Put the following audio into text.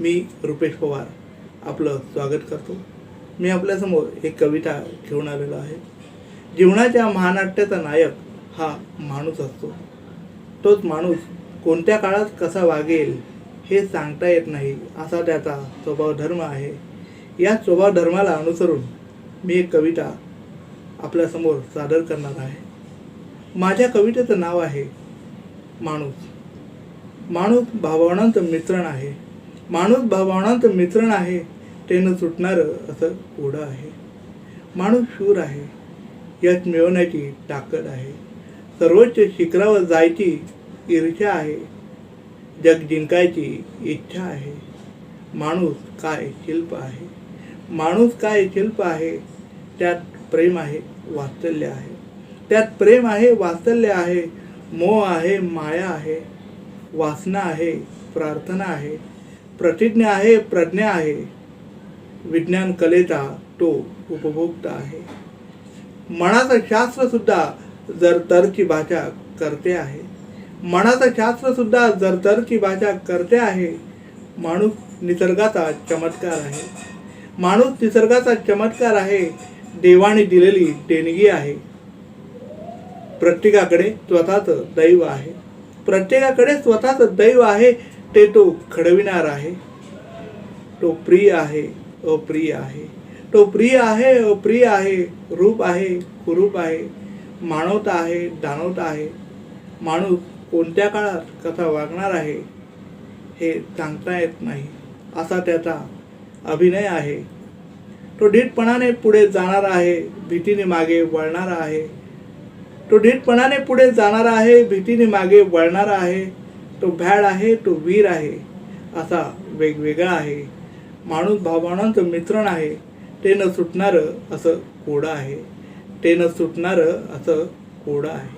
मी रुपेश पवार आपलं स्वागत करतो. मी आपल्यासमोर एक कविता घेऊन आलेलो आहे. जीवनाच्या महानाट्याचा नायक हा माणूस असतो. तोच माणूस कोणत्या काळात कसा वागेल हे सांगता येत नाही असा त्याचा स्वभाव धर्म आहे. या स्वभाव धर्माला अनुसरून मी एक कविता आपल्यासमोर सादर करणार आहे. माझ्या कवितेचं नाव आहे माणूस. माणूस भावनांचं मिश्रण आहे. माणूस भावनांचं मिश्रण आहे ते न सुटणारं असं ओढं आहे. माणूस शूर आहे यश मिळवण्याची ताकद आहे. सर्वोच्च शिखरावर जायची ईर्ष्या आहे जग जिंकायची इच्छा आहे. माणूस काय शिल्प आहे? माणूस काय शिल्प आहे? त्यात प्रेम आहे वात्सल्य आहे. त्यात प्रेम आहे वात्सल्य आहे मोह आहे माया आहे वासना आहे प्रार्थना आहे. प्रतिज्ञा आहे प्रज्ञा आहे. विज्ञान कलेचा तो उपभोक्ता आहे. मनाचं शास्त्रसुद्धा जर जरतरची भाषा करते आहे. मनाचं शास्त्रसुद्धा जर जरतरची भाषा करते आहे माणूस निसर्गाचा चमत्कार आहे. माणूस निसर्गाचा चमत्कार आहे देवाने दिलेली देणगी आहे. प्रत्येकाकडे स्वतःचं दैव आहे. प्रत्येकाकडे स्वतःचं दैव आहे ते तो खडविणार आहे. तो प्रिय आहे अप्रिय आहे. तो प्रिय आहे अप्रिय आहे रूप आहे कुरूप आहे मानवता आहे दानवता आहे. माणूस कोणत्या काळात कसा वागणार आहे हे सांगता येत नाही. असा त्याचा अभिनय आहे. तो ढीटपणाने पुढे जाणार आहे भीतीने मागे वळणार आहे. तो ढीटपणाने पुढे जाणार आहे भीतीने मागे वळणार आहे. तो भॅड आहे तो वीर आहे असा वेगवेगळा आहे. माणूस भावभावनांचं मिश्रण आहे. ते न सुटणारं असं कोडं आहे. ते न सुटणारं असं कोडं आहे.